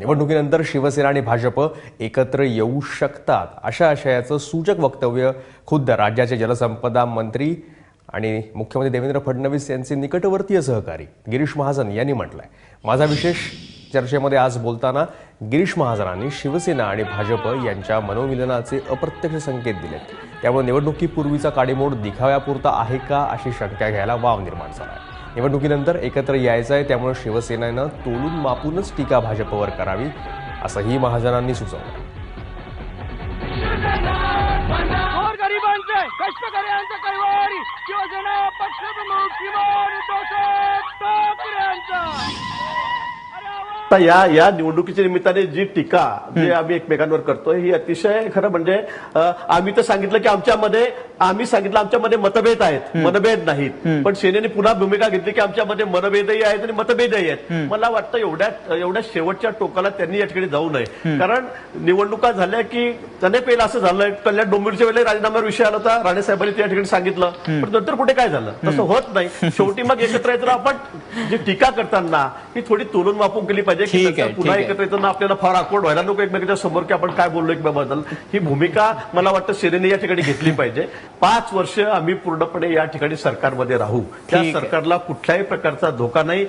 निवडणुकीनंतर शिवसेना आणि भाजप एकत्र येऊ शकतात अशा आशयाचं सूचक वक्तव्य खुद्द राज्याचे जलसंपदा मंत्री आणि मुख्यमंत्री देवेंद्र फडणवीस यांचे निकटवर्तीय सहकारी गिरीश महाजन यांनी म्हटलं आहे माझा विशेष चर्चेमध्ये आज बोलताना गिरीश महाजनांनी शिवसेना आणि भाजप यांच्या मनोमिलनाचे अप्रत्यक्ष संकेत दिलेत. त्यामुळे निवडणुकीपूर्वीचा काडीमोड दिखाव्यापुरता आहे का अशी शंका घ्यायला वाव निर्माण झाला आहे निवडणुकीनंतर एकत्र यायचं आहे त्यामुळे शिवसेनेनं तोलून मापूनच टीका भाजपवर करावी असंही महाजनांनी सुचवलं. या या निवडणुकीच्या निमित्ताने जी टीका जी आम्ही एकमेकांवर करतोय ही अतिशय खरं म्हणजे आम्ही तर सांगितलं की आमच्यामध्ये आम्ही सांगितलं आमच्यामध्ये मतभेद आहेत. मनभेद नाहीत. पण सेनेने पुन्हा भूमिका घेतली की आमच्यामध्ये मनभेदही आहेत आणि मतभेदही आहेत. मला वाटतं एवढ्या एवढ्या शेवटच्या टोकाला त्यांनी या ठिकाणी जाऊ नये. कारण निवडणुका झाल्या की त्याने पहिलं असं झालं कल्याण डोंबिवलीच्या वेळेला राजीनाम्यावर विषय आला होता. राणे साहेबांनी त्या ठिकाणी सांगितलं. पण नंतर कुठे काय झालं? तसं होत नाही. शेवटी मग एकत्र येताना आपण जी टीका करताना ही थोडी तोलून वापून केली पाहिजे की पुन्हा. एकत्र येताना आपल्याला फार आकवड व्हायला नको एकमेकांच्या समोर की आपण काय बोललो एकमेकांबद्दल. ही भूमिका मला वाटतं सेनेने या ठिकाणी घेतली पाहिजे. पाच वर्ष आम्ही पूर्णपणे या ठिकाणी सरकारमध्ये राहू त्या. सरकारला कुठल्याही प्रकारचा धोका नाही